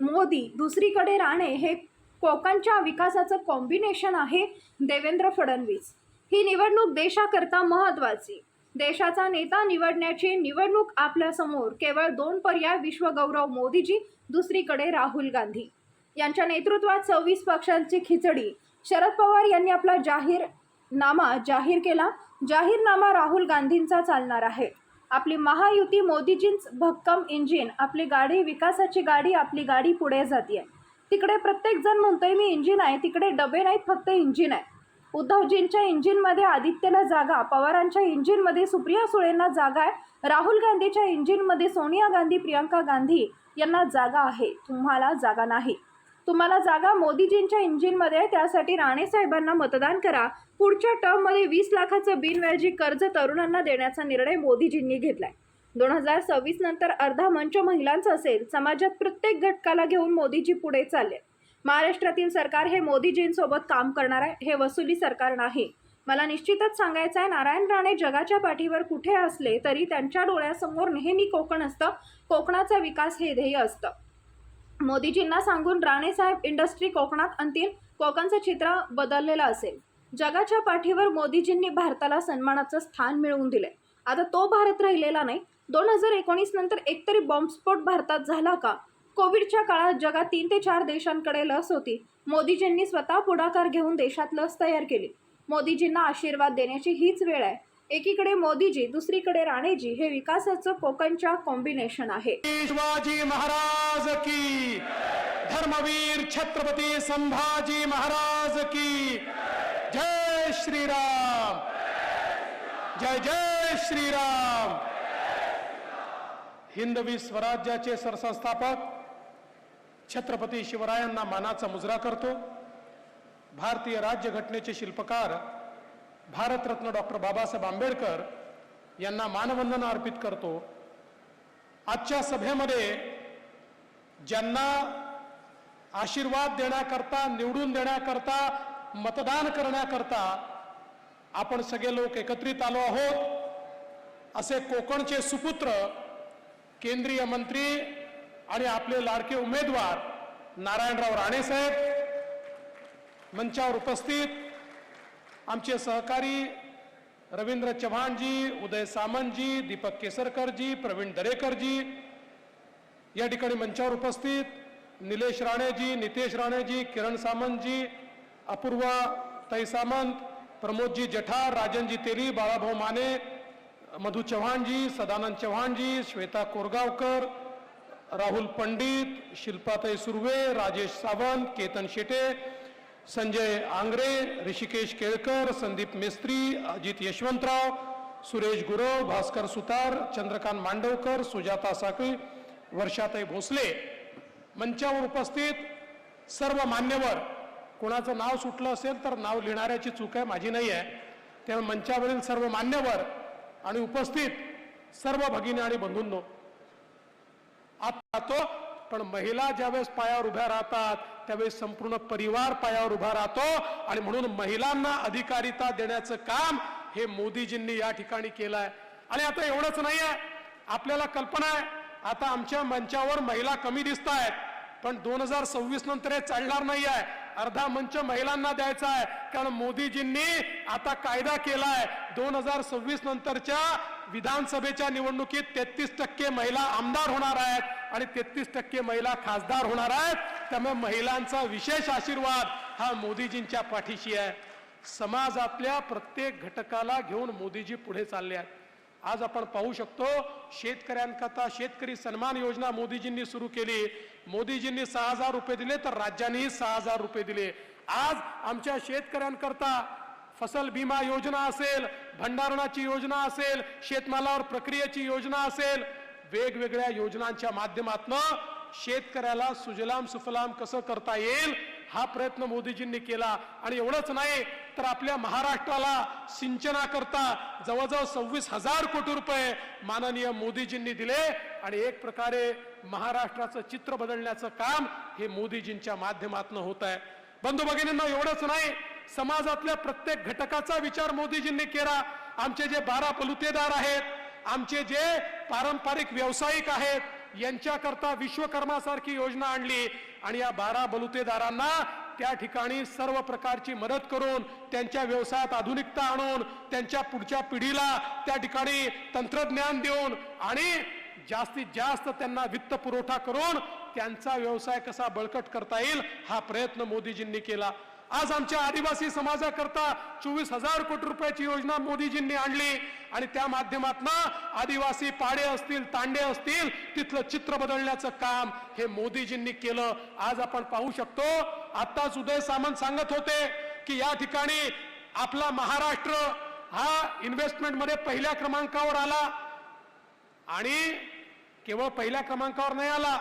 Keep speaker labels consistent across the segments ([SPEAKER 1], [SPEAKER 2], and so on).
[SPEAKER 1] मोदी दुसरीकडे राणे हे कोकणच्या विकासाचं कॉम्बिनेशन आहे देवेंद्र फडणवीस. ही निवडणूक देशाकरता महत्त्वाची. देशाचा नेता निवडण्याची निवडणूक आपल्यासमोर केवळ दोन पर्याय विश्वगौरव मोदीजी दुसरीकडे राहुल गांधी. यांच्या नेतृत्वात सव्वीस पक्षांची खिचडी. शरद पवार यांनी आपला जाहीरनामा जाहीर केला. जाहीरनामा राहुल गांधींचा चालणार आहे. आपली महायुती मोदीजींच भक्कम इंजिन आपली गाडी विकासाची गाडी आपली गाडी पुढे जाते तिकडे प्रत्येक जण म्हणतोय मी इंजिन आहे. तिकडे डबे नाहीत फक्त इंजिन आहे. उद्धवजींच्या इंजिनमध्ये आदित्यला जागा पवारांच्या इंजिनमध्ये सुप्रिया सुळेंना जागा आहे राहुल गांधीच्या इंजिनमध्ये सोनिया गांधी प्रियंका गांधी यांना जागा आहे. तुम्हाला जागा नाही. तुम्हाला जागा मोदीजींच्या इंजिनमध्ये आहे त्यासाठी राणेसाहेबांना मतदान करा. पुढच्या टर्ममध्ये वीस लाखाचं बिनव्याजी कर्ज तरुणांना देण्याचा निर्णय मोदीजींनी घेतलाय. दोन हजार सव्वीस नंतर अर्धा मंच महिलांचा असेल समाजात प्रत्येक घटकाला घेऊन मोदीजी पुढे चालले. महाराष्ट्रातील सरकार हे मोदीजींसोबत काम करणार आहे हे वसुली सरकार नाही. मला निश्चितच सांगायचं आहे नारायण राणे जगाच्या पाठीवर कुठे असले तरी त्यांच्या डोळ्यासमोर नेहमी कोकण असतं कोकणाचा विकास हे ध्येय असतं. मोदीजींना सांगून राणेसाहेब इंडस्ट्री कोकणात आणतील कोकणचं चित्र बदललेलं असेल. जगाच्या पाठीवर मोदीजींनी भारताला सन्मानाचं स्थान मिळवून दिले आता तो भारत राहिलेला नाही. दोन हजार एकोणीस नंतर एकतरी बॉम्बस्फोट भारतात झाला का? कोविडच्या काळात जगात तीन ते चार देशांकडे लस होती. मोदीजींनी स्वतः पुढाकार घेऊन देशात लस तयार केली. मोदीजींना आशीर्वाद देण्याची हीच वेळ आहे. एकीकडे मोदीजी दुसरीकडे राणेजी हे विकासाचं कोकणच्या कॉम्बिनेशन आहे.
[SPEAKER 2] शिवाजी महाराज की धर्मवीर छत्रपती संभाजी महाराज की जय श्रीराम। जय जय श्रीराम। हिंदवी स्वराज्याचे सरसंस्थापक छत्रपती शिवरायांना मानाचा मुजरा करतो. भारतीय राज्यघटनेचे शिल्पकार भारतरत्न डॉक्टर बाबासाहेब आंबेडकर यांना मानवंदना अर्पित करतो. आजच्या सभेमध्ये ज्यांना आशीर्वाद देण्याकरता निवडून देण्याकरता मतदान करण्याकरता आपण सगळे लोक एकत्रित आलो आहोत. असे कोकणचे सुपुत्र केंद्रीय मंत्री आणि आपले लाडके उमेदवार नारायणराव राणेसाहेब मंचावर उपस्थित. आमचे सहकारी रवींद्र चव्हाणजी उदय सामंतजी दीपक केसरकरजी प्रवीण दरेकरजी या ठिकाणी मंचावर उपस्थित. निलेश राणेजी नितेश राणेजी किरण सामंतजी अपूर्वा ताई सामंत प्रमोदजी जठार राजनजी तेली बाळाभाऊ माने मधु चव्हाणजी सदानंद चव्हाणजी श्वेता कोरगावकर राहुल पंडित शिल्पाताई सुर्वे राजेश सावंत केतन शेटे संजय आंग्रे ऋषिकेश केळकर संदीप मेस्त्री अजित यशवंतराव सुरेश गुरव भास्कर सुतार चंद्रकांत मांडवकर सुजाता साखळी वर्षाताई भोसले. मंचावर उपस्थित सर्व मान्यवर कोणाचं नाव सुटलं असेल तर नाव लिहिणाऱ्याची चूक आहे माझी नाही आहे. त्यामुळे मंचावरील सर्व मान्यवर आणि उपस्थित सर्व भगिनी आणि बंधूंनो आता तो पण महिला ज्यावेळेस पायावर उभ्या राहतात त्यावेळेस संपूर्ण परिवार पायावर उभा राहतो आणि म्हणून महिलांना अधिकारिता देण्याचं काम हे मोदीजींनी या ठिकाणी केलं आहे आणि आता एवढंच नाही आहे आपल्याला कल्पना आहे आता आमच्या मंचावर महिला कमी दिसत आहेत पण दोन हजार सव्वीस नंतर हे चालणार नाही आहे अर्धा मंच महिलांना द्यायचा आहे. कारण मोदीजींनी आता कायदा केलाय. दोन हजार सव्वीस नंतरच्या विधानसभेच्या निवडणुकीत तेहतीस टक्के महिला आमदार होणार आहेत आणि तेहतीस टक्के महिला खासदार होणार आहेत. त्यामुळे महिलांचा विशेष आशीर्वाद हा मोदीजींच्या पाठीशी आहे. समाजातल्या प्रत्येक घटकाला घेऊन मोदीजी पुढे चालले आहेत. आज आपण पाहू शकतो शेतकऱ्यांकरता शेतकरी सन्मान योजना मोदीजींनी सुरू केली. मोदीजींनी सहा हजार रुपये दिले तर राज्यांनीही सहा हजार रुपये दिले. आज आमच्या शेतकऱ्यांकरता फसल बीमा योजना असेल भंडारणाची योजना असेल शेतमालावर प्रक्रियेची योजना असेल वेगवेगळ्या योजनांच्या माध्यमातून शेतकऱ्याला सुजलाम सुफलाम कसं करता येईल हा प्रयत्न मोदीजींनी केला. आणि एवढंच नाही तर आपल्या महाराष्ट्राला सिंचनाकरता जवळजवळ सव्वीस हजार कोटी रुपये माननीय मोदीजींनी दिले. आणि एक प्रकारे महाराष्ट्राचं चित्र बदलण्याचं काम हे मोदीजींच्या माध्यमातून होत आहे. बंधू भगिनींना एवढंच नाही समाजातल्या प्रत्येक घटकाचा विचार मोदीजींनी केला. आमचे जे बारा पलुतेदार आहेत आमचे जे पारंपरिक व्यावसायिक आहेत यांच्याकरता विश्वकर्मासारखी योजना आणली आणि या बारा बलुतेदारांना त्या ठिकाणी सर्व प्रकारची मदत करून त्यांच्या व्यवसायात आधुनिकता आणून त्यांच्या पुढच्या पिढीला त्या ठिकाणी तंत्रज्ञान देऊन आणि जास्तीत जास्त त्यांना वित्त पुरवठा करून त्यांचा व्यवसाय कसा बळकट करता येईल हा प्रयत्न मोदीजींनी केला. आज आमच्या आदिवासी समाजाकरता चोवीस हजार कोटी रुपयाची योजना मोदीजींनी आणली आणि त्या माध्यमातून आदिवासी पाडे असतील तांडे असतील तिथलं चित्र बदलण्याचं काम हे मोदीजींनी केलं. आज आपण पाहू शकतो आत्ताच उदय सामंत सांगत होते की या ठिकाणी आपला महाराष्ट्र हा इन्व्हेस्टमेंटमध्ये पहिल्या क्रमांकावर आला. आणि केवळ पहिल्या क्रमांकावर नाही आला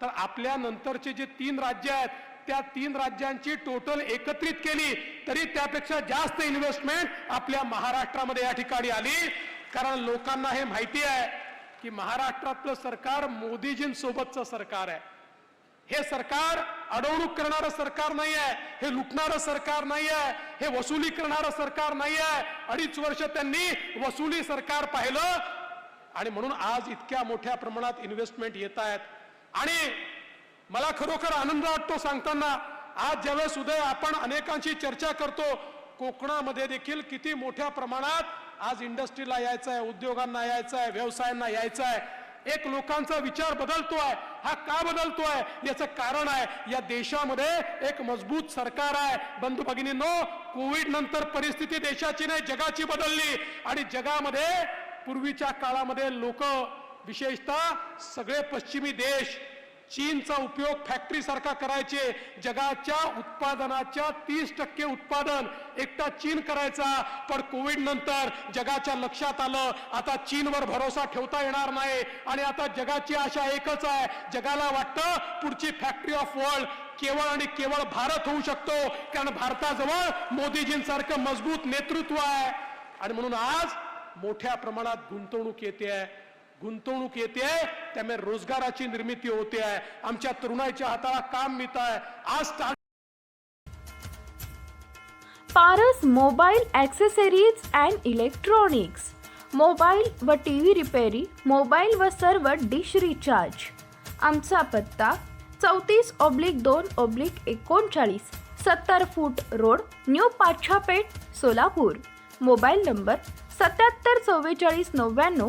[SPEAKER 2] तर आपल्या नंतरचे जे तीन राज्य आहेत त्या तीन राज्यांची टोटल एकत्रित केली तरी त्यापेक्षा जास्त इन्व्हेस्टमेंट आपल्या महाराष्ट्रामध्ये या ठिकाणी आली. कारण लोकांना हे माहिती आहे की महाराष्ट्रातलं सरकार मोदीजींसोबतचं सरकार आहे. हे सरकार अडवणूक करणारं सरकार नाही आहे हे लुटणारं सरकार नाही आहे हे वसुली करणारं सरकार नाही आहे. अडीच वर्ष त्यांनी वसुली सरकार पाहिलं आणि म्हणून आज इतक्या मोठ्या प्रमाणात इन्व्हेस्टमेंट येत आहेत. आणि मला खरोखर आनंद वाटतो सांगताना. आज ज्यावेळेस उदय आपण अनेकांशी चर्चा करतो कोकणामध्ये देखील किती मोठ्या प्रमाणात आज इंडस्ट्रीला यायचं आहे उद्योगांना यायचं आहे व्यवसायांना यायचं आहे एक लोकांचा विचार बदलतो आहे हा का बदलतोय? याचं कारण आहे या देशामध्ये एक मजबूत सरकार आहे. बंधू भगिनींनो कोविड नंतर परिस्थिती देशाची नाही जगाची बदलली. आणि जगामध्ये पूर्वीच्या काळामध्ये लोक विशेषतः सगळे पश्चिमी देश चीनचा उपयोग फॅक्टरी सारखा करायचे. जगाच्या उत्पादनाच्या तीस टक्के उत्पादन एकटा चीन करायचा. पण कोविड नंतर जगाच्या लक्षात आलं आता चीनवर भरोसा ठेवता येणार नाही. आणि आता जगाची आशा एकच आहे. जगाला वाटतं पुढची फॅक्टरी ऑफ वर्ल्ड केवळ आणि केवळ भारत होऊ शकतो. कारण भारताजवळ मोदीजींसारखं मजबूत नेतृत्व आहे. आणि म्हणून आज मोठ्या प्रमाणात गुंतवणूक येते आहे. गुंतवणूक येते त्यामुळे रोजगाराची निर्मिती होते आहे. आमच्या तरुणाईच्या हाताला काम मिळत आहे. आज
[SPEAKER 1] Paras mobile accessories and electronics. Mobile व टी व्ही रिपेरी मोबाईल व सर्व डिश रिचार्ज. आमचा पत्ता चौतीस ऑब्लिक दोन ऑब्लिक एकोणचाळीस सत्तर foot road new Pachhapeth Solapur. Mobile number सत्याहत्तर चव्वेचाळीस नव्याण्णव